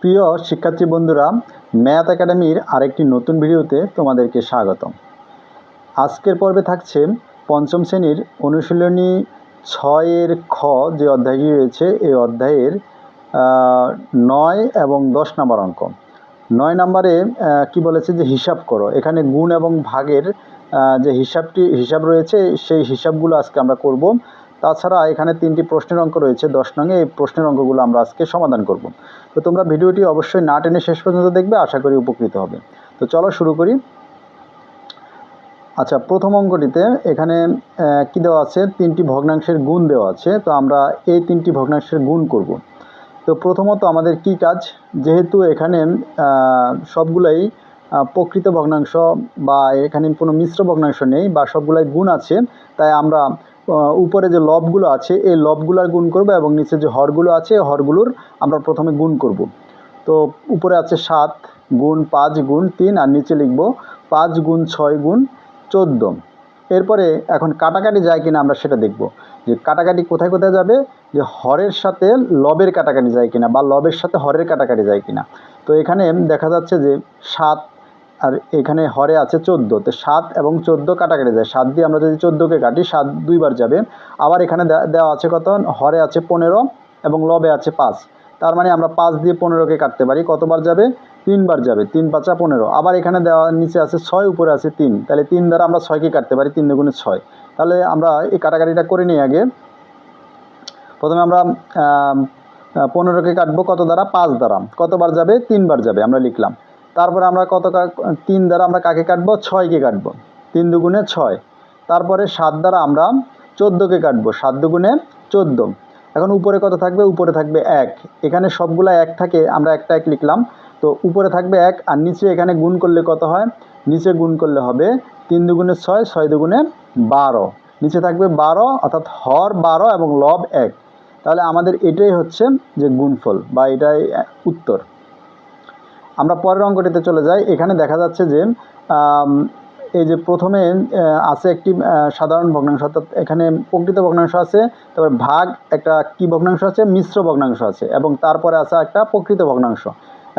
প্রিয় শিক্ষার্থী বন্ধুরা, ম্যাথ একাডেমির আরেকটি নতুন ভিডিওতে তোমাদেরকে স্বাগতম। আজকের পর্বে থাকছে পঞ্চম শ্রেণির অনুশীলনী ছয়ের খ যে অধ্যায়টি রয়েছে, এই অধ্যায়ের নয় এবং দশ নম্বর অঙ্ক। নয় নম্বরে কি বলেছে যে হিসাব করো। এখানে গুণ এবং ভাগের যে হিসাবটি, হিসাব রয়েছে, সেই হিসাবগুলো আজকে আমরা করব। তাছাড়া এখানে তিনটি প্রশ্নের অঙ্ক রয়েছে, দশ নঙে এই প্রশ্নের অঙ্কগুলো আমরা আজকে সমাধান করব। তো তোমরা ভিডিওটি অবশ্যই না টেনে শেষ পর্যন্ত দেখবে, আশা করি উপকৃত হবে। তো চলো শুরু করি। আচ্ছা প্রথম অঙ্কটিতে এখানে কি দেওয়া আছে? তিনটি ভগ্নাংশের গুণ দেওয়া আছে। তো আমরা এই তিনটি ভগ্নাংশের গুণ করব। তো প্রথমত আমাদের কি কাজ? যেহেতু এখানে সবগুলাই প্রকৃত ভগ্নাংশ বা এখানে কোনো মিশ্র ভগ্নাংশ নেই বা সবগুলাই গুণ আছে, তাই আমরা উপরে যে লবগুলো আছে, এই লবগুলোর গুণ করব এবং নিচে যে হরগুলো আছে হরগুলোর আমরা প্রথমে গুণ করব। তো উপরে আছে সাত গুণ পাঁচ গুণ তিন, আর নিচে লিখব পাঁচ গুণ ছয় গুণ চোদ্দ। এরপরে এখন কাটাকাটি যায় কিনা আমরা সেটা দেখব। যে কাটাকাটি কোথায় কোথায় যাবে? যে হরের সাথে লবের কাটাকাটি যায় কিনা বা লবের সাথে হরের কাটাকাটি যায় কিনা। তো এখানে দেখা যাচ্ছে যে সাত আর এখানে হরে আছে চোদ্দ। তো সাত এবং চোদ্দ কাটাকাটি যায়। সাত দিয়ে আমরা যদি চোদ্দোকে কাটি, সাত দুইবার যাবে। আবার এখানে দেওয়া আছে কত? হরে আছে পনেরো এবং লবে আছে পাঁচ। তার মানে আমরা পাঁচ দিয়ে পনেরোকে কাটতে পারি। কতবার যাবে? তিনবার যাবে। তিন পাঁচা পনেরো। আবার এখানে দেওয়া নিচে আছে ছয়, উপরে আছে তিন। তাহলে তিন দ্বারা আমরা ছয়কে কাটতে পারি, তিন দুগুণে ছয়। তাহলে আমরা এই কাটাকাটিটা করে নিই আগে। প্রথমে আমরা পনেরোকে কাটবো কত দ্বারা? পাঁচ দ্বারা। কতবার যাবে? তিনবার যাবে। আমরা লিখলাম। তারপরে আমরা কত তিন দ্বারা আমরা কাকে কাটবো? ছয়কে কাটবো। তিন দুগুণে ছয়। তারপরে সাত দ্বারা আমরা চোদ্দোকে কাটবো। সাত দুগুণে চোদ্দ। এখন উপরে কত থাকবে? উপরে থাকবে এক। এখানে সবগুলা এক থাকে, আমরা একটা এক লিখলাম। তো উপরে থাকবে এক, আর নিচে এখানে গুণ করলে কত হয়? নিচে গুণ করলে হবে তিন দুগুণে ছয় ছয় দুগুণে বারো। নিচে থাকবে বারো, অর্থাৎ হর বারো এবং লব এক। তাহলে আমাদের এটাই হচ্ছে যে গুণফল, বা এটাই উত্তর। আমরা পরের অঙ্কটিতে চলে যাই। এখানে দেখা যাচ্ছে যে এই যে প্রথমে আছে একটি সাধারণ ভগ্নাংশ, অর্থাৎ এখানে প্রকৃত ভগ্নাংশ আছে, তারপর ভাগ একটা কি ভগ্নাংশ আছে, মিশ্র ভগ্নাংশ আছে, এবং তারপরে আছে একটা প্রকৃত ভগ্নাংশ।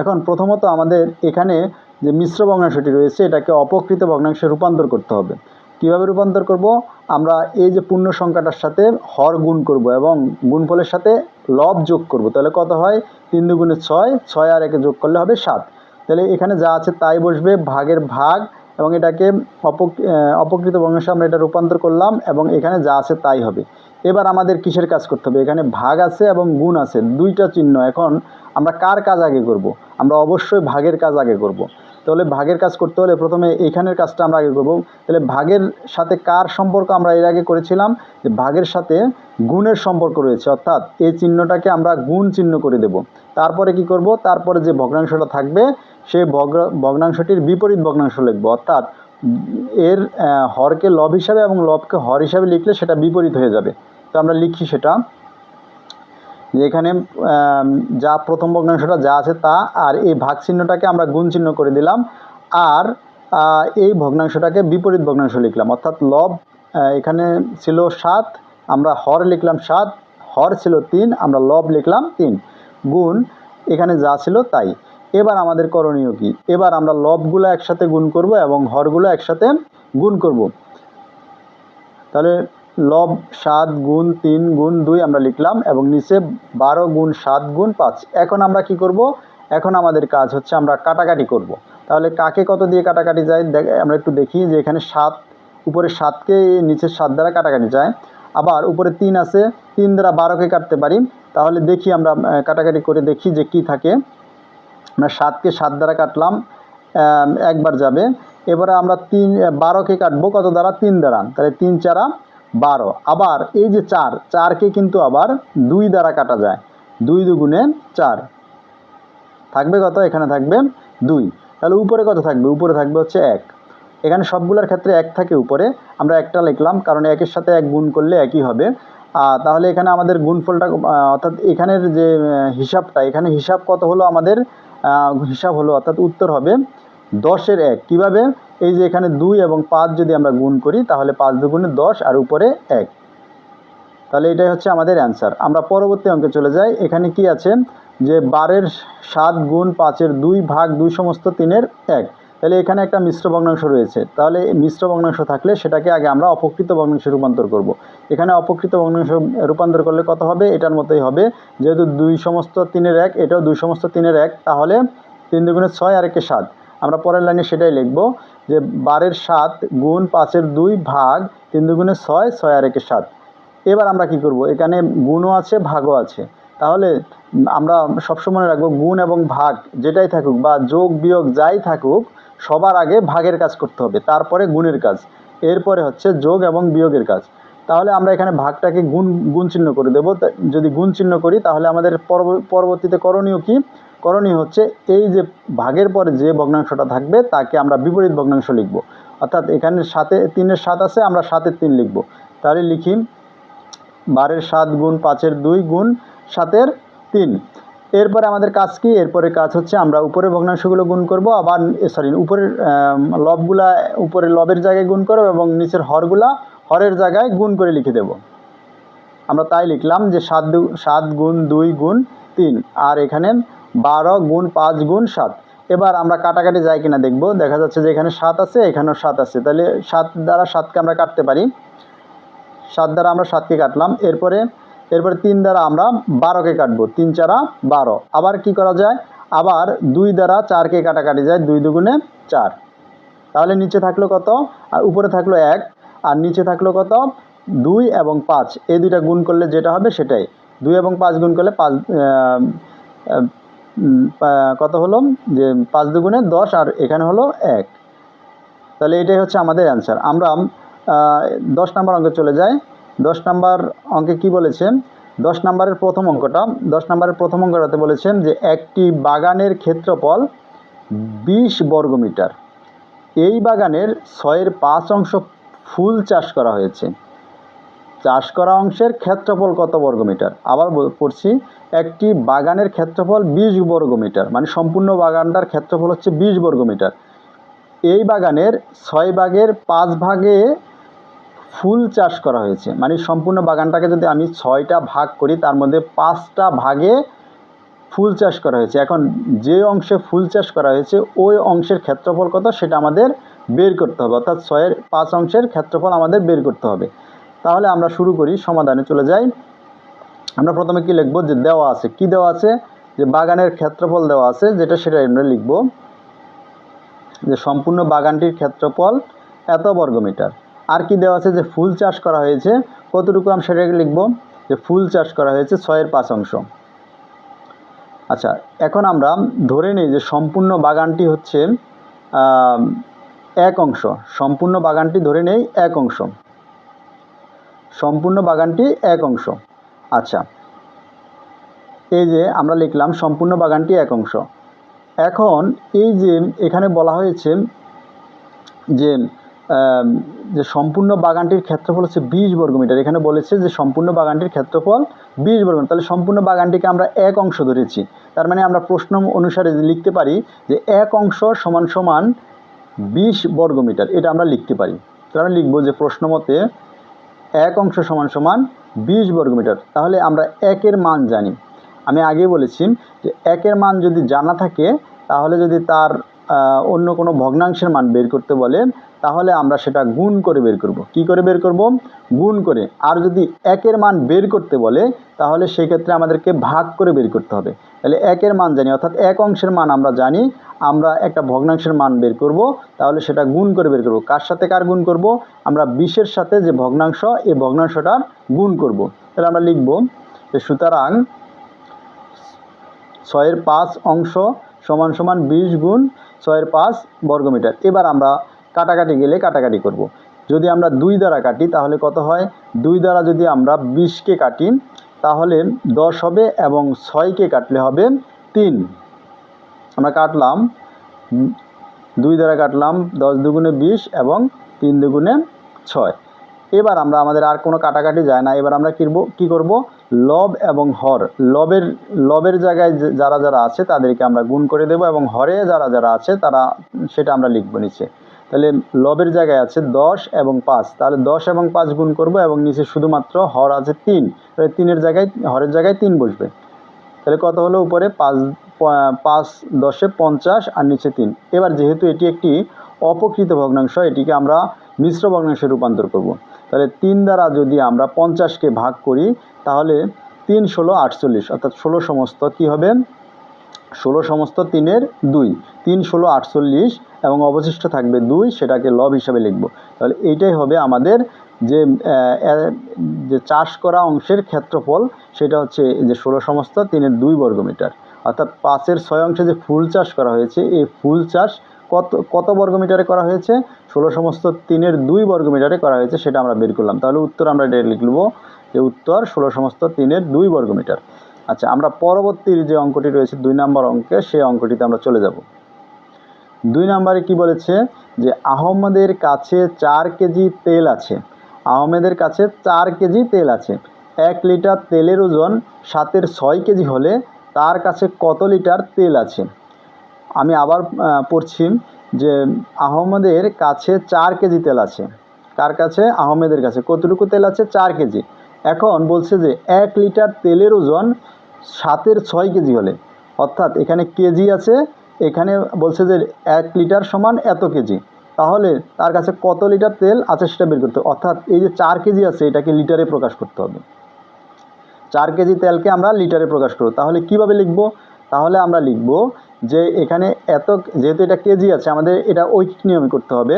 এখন প্রথমত আমাদের এখানে যে মিশ্র ভগ্নাংশটি রয়েছে, এটাকে অপকৃত ভগ্নাংশে রূপান্তর করতে হবে। কীভাবে রূপান্তর করব? আমরা এই যে পূর্ণ সংখ্যাটার সাথে হর গুণ করব এবং গুণফলের সাথে লব যোগ করব। তাহলে কত হয়? তিন দুগুণে ছয় ছয় আর একে যোগ করলে হবে সাত। তাহলে এখানে যা আছে তাই বসবে, ভাগের ভাগ এবং এটাকে অপক অপকৃত ভগ্নাংশে আমরা এটা রূপান্তর করলাম এবং এখানে যা আছে তাই হবে। এবার আমাদের কিসের কাজ করতে হবে? এখানে ভাগ আছে এবং গুণ আছে, দুইটা চিহ্ন। এখন আমরা কার কাজ আগে করব? আমরা অবশ্যই ভাগের কাজ আগে করব। তাহলে ভাগের কাজ করতে হলে প্রথমে এইখানের কাজটা আমরা আগে করব। তাহলে ভাগের সাথে কার সম্পর্ক আমরা এর আগে করেছিলাম? যে ভাগের সাথে গুণের সম্পর্ক রয়েছে, অর্থাৎ এই চিহ্নটাকে আমরা গুণ চিহ্ন করে দেব। তারপরে কি করব? তারপরে যে ভগ্নাংশটা থাকবে সেই ভগ্নাংশটির বিপরীত ভগ্নাংশ লিখব। অর্থাৎ এর হরকে লব হিসাবে এবং লবকে হর হিসাবে লিখলে সেটা বিপরীত হয়ে যাবে। তো আমরা লিখি সেটা। যে এখানে যা প্রথম ভগ্নাংশটা যা আছে তা, আর এই ভাগ চিহ্নটাকে আমরা গুণ চিহ্ন করে দিলাম। আর এই ভগ্নাংশটাকে বিপরীত ভগ্নাংশ লিখলাম। অর্থাৎ লব এখানে ছিল সাত, আমরা হর লিখলাম সাত, হর ছিল তিন, আমরা লব লিখলাম তিন। গুণ, এখানে যা ছিল তাই। এবার আমাদের করণীয় কি? এবার আমরা লবগুলো একসাথে গুণ করব এবং হরগুলো একসাথে গুণ করব। তাহলে লব সাত গুণ তিন গুণ দুই আমরা লিখলাম এবং নিচে বারো গুণ সাত গুণ পাঁচ। এখন আমরা কি করব? এখন আমাদের কাজ হচ্ছে আমরা কাটাকাটি করব। তাহলে কাকে কত দিয়ে কাটাকাটি যায়? আমরা একটু দেখি যে এখানে সাত, উপরে সাতকে নিচের সাত দ্বারা কাটাকাটি যায়। আবার উপরে তিন আছে, তিন দ্বারা বারোকে কাটতে পারি। তাহলে দেখি আমরা কাটাকাটি করে দেখি যে কি থাকে। আমরা সাতকে সাত দ্বারা কাটলাম একবার যাবে। এবারে আমরা তিন, বারোকে কাটবো, কত দ্বারা? তিন দ্বারা। তাহলে তিন চারা বারো। আবার এই যে চার, চারকে কিন্তু আবার দুই দ্বারা কাটা যায়। দুই দুগুণে চার। থাকবে কত? এখানে থাকবে দুই। তাহলে উপরে কত থাকবে? উপরে থাকবে হচ্ছে এক। এখানে সবগুলোর ক্ষেত্রে এক থাকে উপরে। আমরা একটা লিখলাম, কারণ একের সাথে এক গুণ করলে একই হবে। তাহলে এখানে আমাদের গুণফলটা অর্থাৎ এখানের যে হিসাবটা, এখানে হিসাব কত হলো আমাদের? হিসাব হলো, অর্থাৎ উত্তর হবে দশের এক। কীভাবে? এই যে এখানে দুই এবং পাঁচ যদি আমরা গুণ করি, তাহলে পাঁচ দুগুণে দশ আর উপরে এক। তাহলে এটাই হচ্ছে আমাদের অ্যান্সার। আমরা পরবর্তী অঙ্কে চলে যাই। এখানে কি আছে? যে বারের সাত গুণ পাঁচের দুই ভাগ দুই সমস্ত তিনের এক। তাহলে এখানে একটা মিশ্র ভগ্নাংশ রয়েছে। তাহলে মিশ্র ভগ্নাংশ থাকলে সেটাকে আগে আমরা অপকৃত ভগ্নাংশে রূপান্তর করব। এখানে অপকৃত ভগ্নাংশ রূপান্তর করলে কত হবে? এটার মতোই হবে। যেহেতু দুই সমস্ত তিনের এক, এটাও দুই সমস্ত তিনের এক, তাহলে তিন দুগুণে ছয় আর একে সাত। আমরা পরের লাইনে সেটাই লিখব। যে বারের সাত গুণ পাঁচের দুই ভাগ তিন দুগুণে ছয় ছয় আর একে সাত। এবার আমরা কি করব? এখানে গুণও আছে, ভাগও আছে। তাহলে আমরা সবসময় রাখব গুণ এবং ভাগ যেটাই থাকুক বা যোগ, বিয়োগ যাই থাকুক, সবার আগে ভাগের কাজ করতে হবে, তারপরে গুণের কাজ। এরপরে হচ্ছে যোগ এবং বিয়োগের কাজ। তাহলে আমরা এখানে ভাগটাকে গুণ গুণ চিহ্ন করে দেবো। যদি গুণ চিহ্ন করি, তাহলে আমাদের পরব- পরবর্তীতে করণীয় কি? করণীয় হচ্ছে এই যে ভাগের পরে যে ভগ্নাংশটা থাকবে, তাকে আমরা বিপরীত ভগ্নাংশ লিখব। অর্থাৎ এখানে সাতে, তিনের সাত আছে, আমরা সাতের তিন লিখব। তাহলে লিখি, বারের সাত গুণ পাঁচের দুই গুণ সাতের তিন। এরপরে আমাদের কাজ কি? এরপরে কাজ হচ্ছে আমরা উপরের ভগ্নাংশগুলো গুণ করব, আবার সরি উপরের লবগুলা উপরের লবের জায়গায় গুণ করব এবং নিচের হরগুলা হরের জায়গায় গুণ করে লিখে দেব। আমরা তাই লিখলাম যে সাত সাত গুণ দুই গুণ তিন, আর এখানে বারো গুণ পাঁচ গুণ সাত। এবার আমরা কাটাকাটি যায় কিনা দেখব। দেখা যাচ্ছে যে এখানে সাত আছে, এখানেও সাত আছে। তাহলে সাত দ্বারা সাতকে আমরা কাটতে পারি। সাত দ্বারা আমরা সাতকে কাটলাম। এরপরে এরপরে তিন দ্বারা আমরা বারোকে কাটবো। তিন চারা বারো। আবার কি করা যায়? আবার দুই দ্বারা চারকে কাটাকাটি যায়, দুই দুগুণে চার। তাহলে নিচে থাকল কত? আর উপরে থাকল এক। আর নিচে থাকল কত? দুই এবং পাঁচ। এই দুইটা গুণ করলে যেটা হবে সেটাই। দুই এবং পাঁচ গুণ করলে পাঁচ কত হলো? যে পাঁচ দুগুণে দশ আর এখানে হলো এক। তাহলে এটাই হচ্ছে আমাদের অ্যান্সার আমরা দশ নম্বর অঙ্কে চলে যাই। দশ নাম্বার অঙ্কে কি বলেছে? দশ নাম্বারের প্রথম অঙ্কটা, দশ নাম্বারের প্রথম অঙ্কটাতে বলেছেন যে একটি বাগানের ক্ষেত্রফল বিশ বর্গমিটার। এই বাগানের ছয়ের পাঁচ অংশ ফুল চাষ করা হয়েছে। চাষ করা অংশের ক্ষেত্রফল কত বর্গমিটার আবার পড়ছি, একটি বাগানের ক্ষেত্রফল বিশ বর্গমিটার মানে সম্পূর্ণ বাগানটার ক্ষেত্রফল হচ্ছে বিশ বর্গমিটার এই বাগানের ছয় ভাগের পাঁচ ভাগে ফুল চাষ করা হয়েছে মানে সম্পূর্ণ বাগানটাকে যদি আমি ছয়টা ভাগ করি, তার মধ্যে পাঁচটা ভাগে ফুল চাষ করা হয়েছে। এখন যে অংশে ফুল চাষ করা হয়েছে, ওই অংশের ক্ষেত্রফল কত? সেটা আমাদের বের করতে হবে। অর্থাৎ ছয়ের পাঁচ অংশের ক্ষেত্রফল আমাদের বের করতে হবে। তাহলে আমরা শুরু করি, সমাধানে চলে যাই। আমরা প্রথমে কি লিখব? যে দেওয়া আছে। কি দেওয়া আছে? যে বাগানের ক্ষেত্রফল দেওয়া আছে, যেটা সেটা আমরা লিখব। যে সম্পূর্ণ বাগানটির ক্ষেত্রফল এত বর্গমিটার। আর কি দেওয়া আছে? যে ফুল চাষ করা হয়েছে। কতটুকু আমি সেটাকে লিখব? যে ফুল চাষ করা হয়েছে ছয়ের পাঁচ অংশ। আচ্ছা এখন আমরা ধরে নিই যে সম্পূর্ণ বাগানটি হচ্ছে এক অংশ। সম্পূর্ণ বাগানটি ধরে নেই, এক অংশ। সম্পূর্ণ বাগানটি এক অংশ। আচ্ছা। এই যে আমরা লিখলাম সম্পূর্ণ বাগানটি এক অংশ। এখন এই যে এখানে বলা হয়েছে যে যে সম্পূর্ণ বাগানটির ক্ষেত্রফল হচ্ছে বিশ বর্গমিটার এখানে বলেছে যে সম্পূর্ণ বাগানটির ক্ষেত্রফল বিশ বর্গমিটার তাহলে সম্পূর্ণ বাগানটিকে আমরা এক অংশ ধরেছি। তার মানে আমরা প্রশ্ন অনুসারে লিখতে পারি যে এক অংশ সমান সমান বিশ বর্গমিটার, এটা আমরা লিখতে পারি। তাহলে আমরা লিখব যে প্রশ্ন মতে এক অংশ সমান সমান বিশ বর্গমিটার। তাহলে আমরা একের মান জানি। আমি আগে বলেছি যে একের মান যদি জানা থাকে, তাহলে যদি তার অন্য কোনো ভগ্নাংশের মান বের করতে বলে তাহলে আমরা সেটা গুণ করে বের করব। কি করে বের করব? গুণ করে। আর যদি একের মান বের করতে বলে, তাহলে সেই ক্ষেত্রে আমাদেরকে ভাগ করে বের করতে হবে। তাহলে একের মান জানি, অর্থাৎ এক অংশের মান আমরা জানি, আমরা একটা ভগ্নাংশের মান বের করব, তাহলে সেটা গুণ করে বের করব। কার সাথে কার গুণ করব? আমরা বিশের সাথে যে ভগ্নাংশ, এই ভগ্নাংশটার গুণ করব। তাহলে আমরা লিখব যে সুতরাং ছয়ের পাঁচ অংশ সমান সমান বিশ গুণ ছয়ের পাঁচ বর্গমিটার। এবার আমরা কাটাকাটি গেলে কাটাকাটি করব। যদি আমরা দুই দ্বারা কাটি, তাহলে কত হয়? দুই দ্বারা যদি আমরা বিশকে কাটি, তাহলে দশ হবে এবং ছয়কে কাটলে হবে তিন। আমরা কাটলাম, দুই দ্বারা কাটলাম দশ দুগুণে বিশ এবং তিন দুগুণে ছয়। এবার আমরা আমাদের আর কোনো কাটাকাটি যায় না। এবার আমরা কিরব, কী করব? লব এবং হর। লবের লবের জায়গায় যারা যারা আছে তাদেরকে আমরা গুণ করে দেব এবং হরে যারা যারা আছে তারা, সেটা আমরা লিখব নিচে। তাহলে লবের জায়গায় আছে দশ এবং পাঁচ। তাহলে দশ এবং পাঁচ গুণ করব এবং নিচে শুধুমাত্র হর আছে তিন। তাহলে তিনের জায়গায়, হরের জায়গায় তিন বসবে। তাহলে কত হলো উপরে? পাঁচ পাঁচ দশে পঞ্চাশ আর নিচে তিন। এবার যেহেতু এটি একটি অপকৃত ভগ্নাংশ, এটিকে আমরা মিশ্র ভগ্নাংশে রূপান্তর করব। তাহলে তিন দ্বারা যদি আমরা পঞ্চাশকে ভাগ করি, তাহলে তিন ষোলো আটচল্লিশ, অর্থাৎ ষোলো সমস্ত কী হবে? ষোলো সমস্ত তিনের দুই। তিন ষোলো আটচল্লিশ এবং অবশিষ্ট থাকবে দুই, সেটাকে লব হিসাবে লিখব। তাহলে এইটাই হবে আমাদের যে যে চাষ করা অংশের ক্ষেত্রফল, সেটা হচ্ছে যে ষোলো সমস্ত তিনের দুই বর্গমিটার। অর্থাৎ পাঁচের ছয় অংশে যে ফুল চাষ করা হয়েছে, এই ফুল চাষ কত কত বর্গমিটারে করা হয়েছে? ষোলো সমস্ত তিনের দুই বর্গমিটারে করা হয়েছে, সেটা আমরা বের করলাম। তাহলে উত্তর আমরা এটা লিখব যে উত্তর ষোলো সমস্ত তিনের দুই বর্গমিটার। আচ্ছা আমরা পরবর্তীর যে অঙ্কটি রয়েছে দুই নম্বর অঙ্কে, সেই অঙ্কটিতে আমরা চলে যাব। দুই নম্বরে কি বলেছে যে আহমদের কাছে চার কেজি তেল আছে। আহমেদের কাছে চার কেজি তেল আছে। এক লিটার তেলের ওজন সাতের ছয় কেজি হলে তার কাছে কত লিটার তেল আছে? আমি আবার পড়ছি যে আহমদের কাছে চার কেজি তেল আছে। কার কাছে? আহমেদের কাছে। কতটুকু তেল আছে? চার কেজি। এখন বলছে যে এক লিটার তেলের ওজন সাতের ছয় কেজি হলে। অর্থাৎ এখানে কেজি আছে এখানে বলছে যে এক লিটার সমান এত কেজি। তাহলে তার কাছে কত লিটার তেল আছে সেটা বের করতে হবে। অর্থাৎ এই যে চার কেজি আছে, এটাকে লিটারে প্রকাশ করতে হবে। চার কেজি তেলকে আমরা লিটারে প্রকাশ করব। তাহলে কীভাবে লিখব? তাহলে আমরা লিখব যে এখানে এত, যেহেতু এটা কেজি আছে, আমাদের এটা ঐকিক নিয়মে করতে হবে।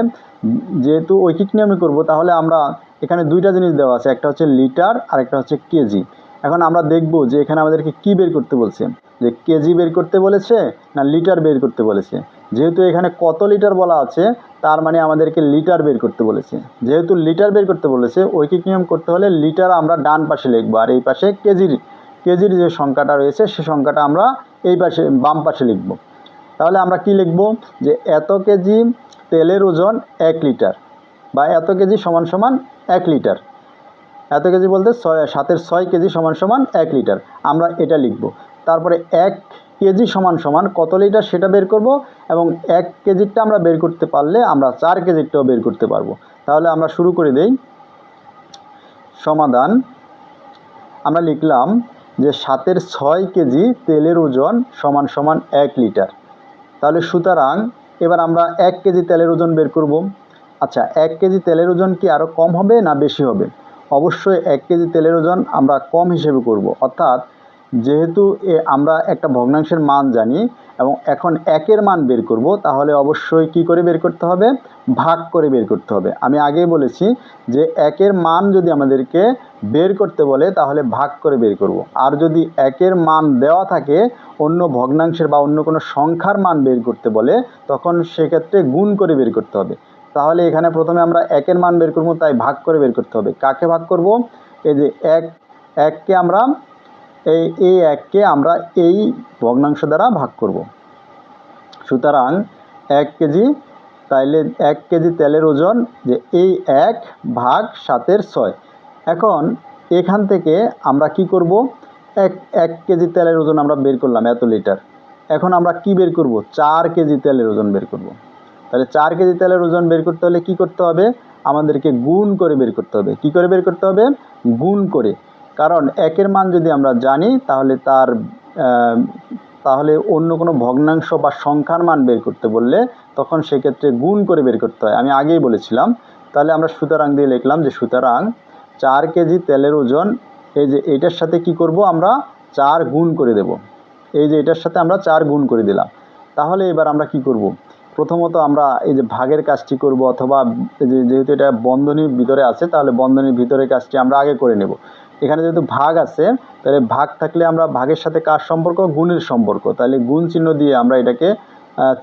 যেহেতু ঐকিক নিয়মে করব, তাহলে আমরা এখানে দুইটা জিনিস দেওয়া আছে। একটা হচ্ছে লিটার আর একটা হচ্ছে কেজি। এখন আমরা দেখব যে এখানে আমাদেরকে কি বের করতে বলছে, যে কেজি বের করতে বলেছে না লিটার বের করতে বলেছে। যেহেতু এখানে কত লিটার বলা আছে, তার মানে আমাদেরকে লিটার বের করতে বলেছে। যেহেতু লিটার বের করতে বলেছে ঐকিক নিয়ম করতে হলে লিটার আমরা ডান পাশে লিখব আর এই পাশে কেজির কেজির যে সংখ্যাটা রয়েছে, সে সংখ্যাটা আমরা এই পাশে, বাম পাশে লিখব। তাহলে আমরা কি লিখব? যে এত কেজি তেলের ওজন এক লিটার বা এত কেজি সমান সমান এক লিটার এত কেজি বলতে ছয়, সাতের ছয় কেজি সমান সমান এক লিটার। আমরা এটা লিখব। তারপরে এক কেজি সমান সমান কত লিটার সেটা বের করব এবং এক কেজিরটা আমরা বের করতে পারলে আমরা চার কেজিরটাও বের করতে পারব। তাহলে আমরা শুরু করে দেই। সমাধান। আমরা লিখলাম যে সাতের ছয় কেজি তেলের ওজন সমান সমান এক লিটার। তাহলে সুতরাং এবার আমরা এক কেজি তেলের ওজন বের করব। আচ্ছা এক কেজি তেলের ওজন কি আরও কম হবে না বেশি হবে? অবশ্যই এক কেজি তেলের ওজন আমরা কম হিসেবে করব। অর্থাৎ যেহেতু এ আমরা একটা ভগ্নাংশের মান জানি এবং এখন একের মান বের করব, তাহলে অবশ্যই কি করে বের করতে হবে? ভাগ করে বের করতে হবে। আমি আগেই বলেছি যে একের মান যদি আমাদেরকে বের করতে বলে, তাহলে ভাগ করে বের করব। আর যদি একের মান দেওয়া থাকে, অন্য ভগ্নাংশের বা অন্য কোনো সংখ্যার মান বের করতে বলে, তখন সেক্ষেত্রে গুণ করে বের করতে হবে। তাহলে এখানে প্রথমে আমরা একের মান বের করব, তাই ভাগ করে বের করতে হবে। কাকে ভাগ করব? এই যে এক, এককে আমরা, এই এই এককে আমরা এই ভগ্নাংশ দ্বারা ভাগ করব। সুতরাং এক কেজি, তাইলে এক কেজি তেলের ওজন যে এই এক ভাগ সাতের ছয়। এখন এখান থেকে আমরা কি করব? এক এক কেজি তেলের ওজন আমরা বের করলাম এত লিটার। এখন আমরা কি বের করব? চার কেজি তেলের ওজন বের করব। তাহলে চার কেজি তেলের ওজন বের করতে হলে কি করতে হবে? আমাদেরকে গুণ করে বের করতে হবে। কি করে বের করতে হবে? গুণ করে। কারণ একের মান যদি আমরা জানি, তাহলে তার তাহলে অন্য কোনো ভগ্নাংশ বা সংখ্যার মান বের করতে বললে তখন সেক্ষেত্রে গুণ করে বের করতে হয়। আমি আগেই বলেছিলাম। তাহলে আমরা সুতরাং দিয়ে লিখলাম যে সুতরাং চার কেজি তেলের ওজন, এই যে এটার সাথে কি করব আমরা? চার গুণ করে দেব। এই যে এটার সাথে আমরা চার গুণ করে দিলাম। তাহলে এবার আমরা কি করব? প্রথমত আমরা এই যে ভাগের কাজটি করব অথবা যেহেতু এটা বন্ধনীর ভিতরে আছে, তাহলে বন্ধনীর ভিতরে কাজটি আমরা আগে করে নেব। এখানে যেহেতু ভাগ আছে, তাহলে ভাগ থাকলে আমরা ভাগের সাথে কার সম্পর্ক? গুণের সম্পর্ক। তাহলে গুণ চিহ্ন দিয়ে আমরা এটাকে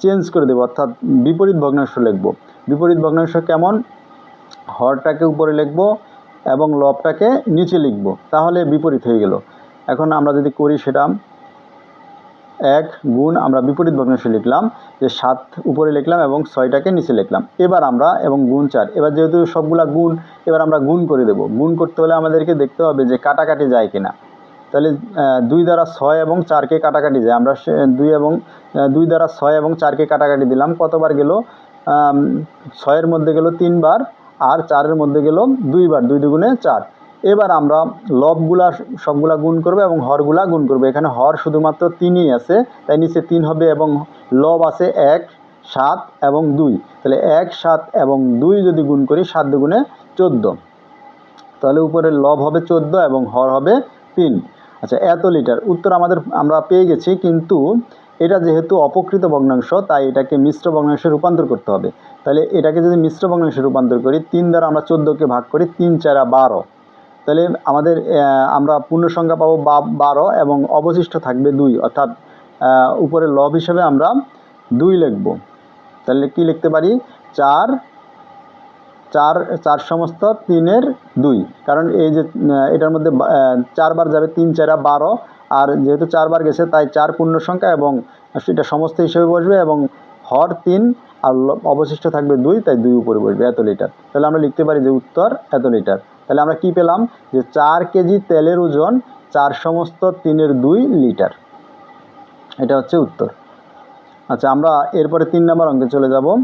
চেঞ্জ করে দেবো, অর্থাৎ বিপরীত ভগ্নাংশ লিখব। বিপরীত ভগ্নাংশ কেমন? হরটাকে উপরে লিখব এবং লবটাকে নিচে লিখব। তাহলে বিপরীত হয়ে গেল। এখন আমরা যদি করি সেটা এক গুণ আমরা বিপরীত ভগ্নাংশ লিখলাম, যে সাত উপরে লিখলাম এবং ছয়টাকে নিচে লিখলাম। এবার আমরা, এবং গুণ চার, এবার যেহেতু সবগুলা গুণ, এবার আমরা গুণ করে দেব। গুণ করতে হলে আমাদেরকে দেখতে হবে যে কাটাকাটি যায় কিনা। তাহলে দুই দ্বারা ছয় এবং চারকে কাটাকাটি যায়। আমরা দুই এবং দুই দ্বারা ছয় এবং চারকে কাটাকাটি দিলাম। কতবার গেল? ছয়ের মধ্যে গেল তিনবার, আর চারের মধ্যে গেল দুইবার, দুই দুগুণে চার। এবার আমরা লবগুলা সবগুলা গুণ করব এবং হরগুলা গুণ করব। এখানে হর শুধুমাত্র তিনই আছে, তাই নিচে তিন হবে এবং লব আছে এক, সাত এবং দুই। তাহলে এক, সাত এবং দুই যদি গুণ করি, সাত দুগুণে চোদ্দ। তাহলে উপরে লব হবে চোদ্দ এবং হর হবে তিন। আচ্ছা এত লিটার। উত্তর আমাদের, আমরা পেয়ে গেছি, কিন্তু এটা যেহেতু অপকৃত ভগ্নাংশ, তাই এটাকে মিশ্র ভগ্নাংশে রূপান্তর করতে হবে। তাহলে এটাকে যদি মিশ্র ভগ্নাংশে রূপান্তর করি, তিন দ্বারা আমরা চোদ্দোকে ভাগ করি, তিন চারা বারো। তাহলে আমাদের আমরা পূর্ণ সংখ্যা পাবো বারো এবং অবশিষ্ট থাকবে দুই। অর্থাৎ উপরে লব হিসেবে আমরা দুই লিখব। তাহলে কি লিখতে পারি? চার চার চার সমস্ত তিনের দুই। কারণ এই যে এটার মধ্যে চারবার যাবে তিন, চারা বারো। আর যেহেতু চারবার গেছে, তাই চার পূর্ণ সংখ্যা এবং সেটা সমস্ত হিসেবে বসবে এবং হর তিন আর অবশিষ্ট থাকবে দুই, তাই দুই উপরে বসবে এত লিটার। তাহলে আমরা লিখতে পারি যে উত্তর এত লিটার। তাহলে আমরা কি পেলাম? যে চার কেজি তেলের ওজন চার সমস্ত তিনের দুই লিটার। এটা হচ্ছে উত্তর। আচ্ছা আমরা এরপরে তিন নম্বর অঙ্কে চলে যাব।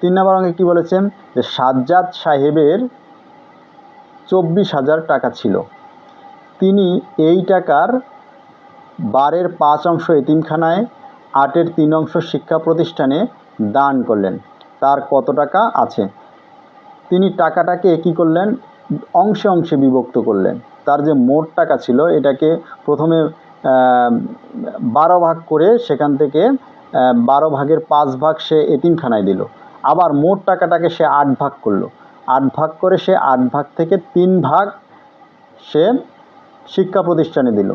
তিন নম্বর অঙ্কে কি বলেছেন? যে সাজ্জাদ সাহেবের চব্বিশ হাজার টাকা ছিল। তিনি এই টাকার বারের পাঁচ অংশ এতিমখানায়, আটের তিন অংশ শিক্ষা প্রতিষ্ঠানে দান করলেন। তার কত টাকা আছে? তিনি টাকাটাকে কি করলেন? অংশে অংশে বিভক্ত করলেন। তার যে মোট টাকা ছিল, এটাকে প্রথমে বারো ভাগ করে সেখান থেকে বারো ভাগের পাঁচ ভাগ সে এতিমখানায় দিল। আবার মোট টাকাটাকে সে আট ভাগ করল। আট ভাগ করে সে আট ভাগ থেকে তিন ভাগ সে শিক্ষা প্রতিষ্ঠানে দিল।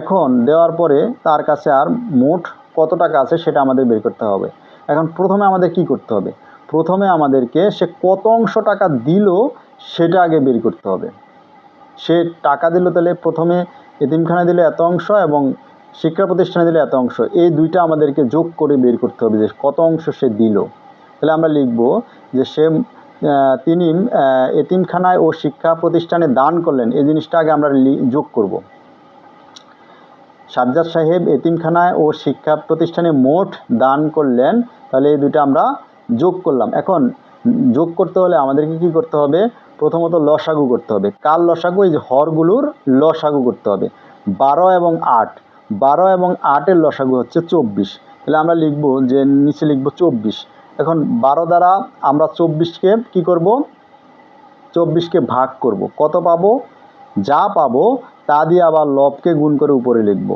এখন দেওয়ার পরে তার কাছে আর মোট কত টাকা আছে সেটা আমাদের বের করতে হবে। এখন প্রথমে আমাদের কি করতে হবে? প্রথমে আমাদেরকে সে কত অংশ টাকা দিল সেটা আগে বের করতে হবে। সে টাকা দিল তাহলে প্রথমে এতিমখানা দিলে এত অংশ এবং শিক্ষা প্রতিষ্ঠানে দিলে এত অংশ। এই দুইটা আমাদেরকে যোগ করে বের করতে হবে যে কত অংশ সে দিল। তাহলে আমরা লিখব যে সে তিনি এতিমখানায় ও শিক্ষা প্রতিষ্ঠানে দান করলেন। এই জিনিসটা আগে আমরা যোগ করব। সাজ্জাদ সাহেব এতিমখানায় ও শিক্ষা প্রতিষ্ঠানে মোট দান করলেন। তাহলে এই দুইটা আমরা যোগ করলাম। এখন যোগ করতে হলে আমাদেরকে কি করতে হবে? প্রথমত লসাগু করতে হবে। কার লসাগু? এই যে হরগুলোর লসাগু করতে হবে। বারো এবং আট। বারো এবং আটের লসাগু হচ্ছে চব্বিশ। তাহলে আমরা লিখব যে নিচে লিখব চব্বিশ। এখন বারো দ্বারা আমরা চব্বিশকে কি করব? চব্বিশকে ভাগ করব। কত পাবো? যা পাবো তা দিয়ে আবার লবকে গুণ করে উপরে লিখব।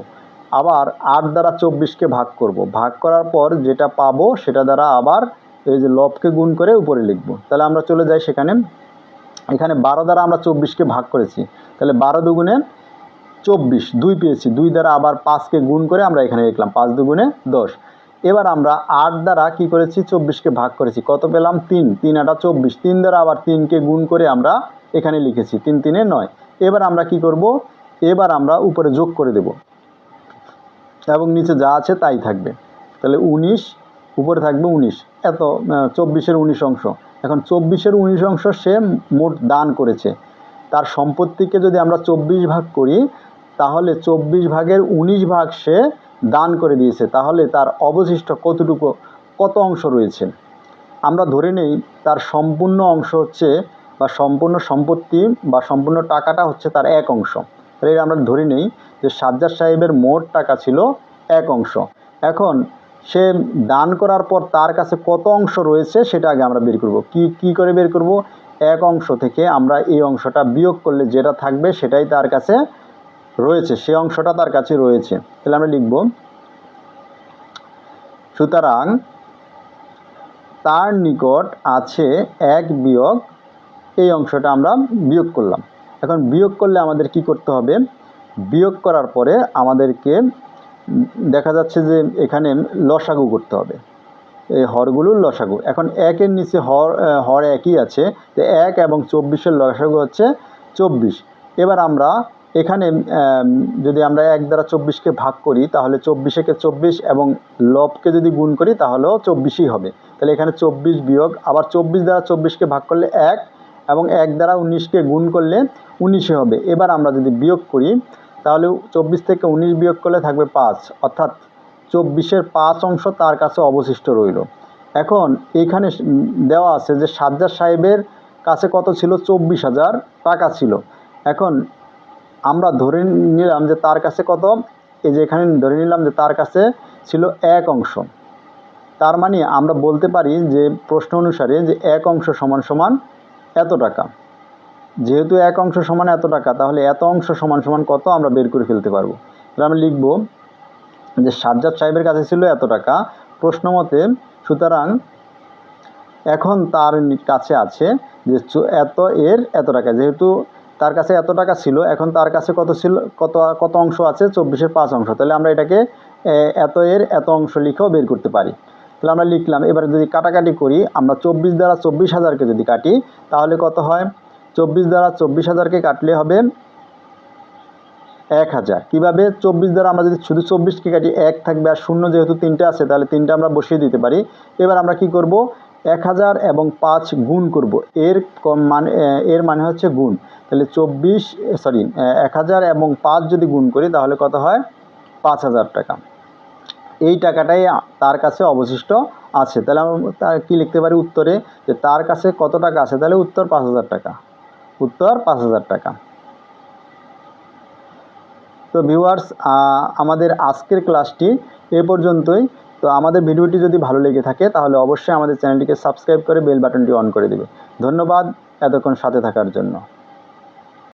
আবার আট দ্বারা চব্বিশকে ভাগ করব। ভাগ করার পর যেটা পাবো সেটা দ্বারা আবার এই যে লবকে গুণ করে উপরে লিখব। তাহলে আমরা চলে যাই সেখানে। এখানে বারো দ্বারা আমরা চব্বিশকে ভাগ করেছি। তাহলে বারো দুগুণে চব্বিশ, দুই পেয়েছি। দুই দ্বারা আবার পাঁচকে গুণ করে আমরা এখানে লিখলাম পাঁচ দুগুণে দশ। এবার আমরা আট দ্বারা কি করেছি? চব্বিশকে ভাগ করেছি। কত পেলাম? তিন। তিন আটা চব্বিশ। তিন দ্বারা আবার তিনকে গুণ করে আমরা এখানে লিখেছি তিন তিনে নয়। এবার আমরা কি করব? এবার আমরা উপরে যোগ করে দেব। এবং নিচে যা আছে তাই থাকবে। তাহলে উনিশ, উপরে থাকবে উনিশ। এত চব্বিশের উনিশ অংশ। এখন চব্বিশের উনিশ অংশ সে মোট দান করেছে। তার সম্পত্তিকে যদি আমরা চব্বিশ ভাগ করি, তাহলে চব্বিশ ভাগের উনিশ ভাগ সে দান করে দিয়েছে। তাহলে তার অবশিষ্ট কতটুকু, কত অংশ রয়েছে? আমরা ধরে নেই, তার সম্পূর্ণ অংশ হচ্ছে বা সম্পূর্ণ সম্পত্তি বা সম্পূর্ণ টাকাটা হচ্ছে তার এক অংশ। তাহলে আমরা ধরে নেই যে সাজ্জাদ সাহেবের মোট টাকা ছিল এক অংশ। এখন সে দান করার পর তার কাছে কত অংশ রয়েছে সেটা আগে আমরা বের করব। কি কি করে বের করব? এক অংশ থেকে আমরা এই অংশটা বিয়োগ করলে যেটা থাকবে সেটাই তার কাছে রয়েছে, সে অংশটা তার কাছে রয়েছে। তাহলে আমরা লিখব, সুতরাং তার নিকট আছে এক বিয়োগ, এই অংশটা আমরা বিয়োগ করলাম। এখন বিয়োগ করলে আমাদের কি করতে হবে? বিয়োগ করার পরে আমাদেরকে দেখা যাচ্ছে যে এখানে লসাগু করতে হবে। এই হরগুলোর লসাগু। এখন একের নিচে হর হর একই আছে। যে এক এবং চব্বিশের লসাগু হচ্ছে চব্বিশ। এবার আমরা এখানে যদি আমরা এক দ্বারা চব্বিশকে ভাগ করি, তাহলে চব্বিশেকে চব্বিশ এবং লবকে যদি গুণ করি, তাহলেও চব্বিশই হবে। তাহলে এখানে চব্বিশ বিয়োগ, আবার চব্বিশ দ্বারা চব্বিশকে ভাগ করলে এক এবং এক দ্বারা উনিশকে গুণ করলে উনিশে হবে। এবার আমরা যদি বিয়োগ করি তাহলে চব্বিশ থেকে উনিশ বিয়োগ করলে থাকবে পাঁচ। অর্থাৎ চব্বিশের পাঁচ অংশ তার কাছে অবশিষ্ট রইল। এখন এখানে দেওয়া আছে যে সাজ্জাদ সাহেবের কাছে কত ছিল? চব্বিশ হাজার টাকা ছিল। এখন আমরা ধরে নিলাম যে তার কাছে কত? এই যে এখানে ধরে নিলাম যে তার কাছে ছিল এক অংশ। তার মানে আমরা বলতে পারি যে প্রশ্ন অনুসারে যে এক অংশ সমান সমান এত টাকা। যেহেতু এক অংশ সমান এত টাকা, তাহলে এত অংশ সমান সমান কত আমরা বের করে ফেলতে পারব? তাহলে আমরা লিখব যে সাজ্জাদ সাহেবের কাছে ছিল এত টাকা। প্রশ্ন মতে, সুতরাং এখন তার কাছে আছে যে এত এর এত টাকা। যেহেতু তার কাছে এত টাকা ছিল, এখন তার কাছে কত ছিল, কত কত অংশ আছে? চব্বিশের পাঁচ অংশ। তাহলে আমরা এটাকে এত এর এত অংশ লিখেও বের করতে পারি। তাহলে আমরা লিখলাম, এবারে যদি কাটাকাটি করি, আমরা চব্বিশ দ্বারা চব্বিশ হাজারকে যদি কাটি, তাহলে কত হয়? চব্বিশ দ্বারা চব্বিশ হাজারকে কাটলে হবে এক হাজার। কীভাবে? চব্বিশ দ্বারা আমরা যদি শুধু চব্বিশকে কাটি, এক থাকবে আর শূন্য যেহেতু তিনটে আছে, তাহলে তিনটে আমরা বসিয়ে দিতে পারি। এবার আমরা কি করব? এক হাজার এবং পাঁচ গুণ করব। এর কম মানে এর মানে হচ্ছে গুণ। তাহলে চব্বিশ সরি এক হাজার এবং পাঁচ যদি গুণ করি, তাহলে কত হয়? পাঁচ হাজার টাকা। এই টাকাটাই তার কাছে অবশিষ্ট আছে। তাহলে আমরা তার কী লিখতে পারি উত্তরে? যে তার কাছে কত টাকা আছে? তাহলে উত্তর পাঁচ হাজার টাকা। উত্তর পাঁচ হাজার টাকা। তো ভিউয়ার্স আমাদের আজকের ক্লাসটি এ পর্যন্তই। তো আমাদের ভিডিওটি যদি ভালো লেগে থাকে, তাহলে অবশ্যই আমাদের চ্যানেলটিকে সাবস্ক্রাইব করে বেল বাটনটি অন করে দেবে। ধন্যবাদ এতক্ষণ সাথে থাকার জন্য।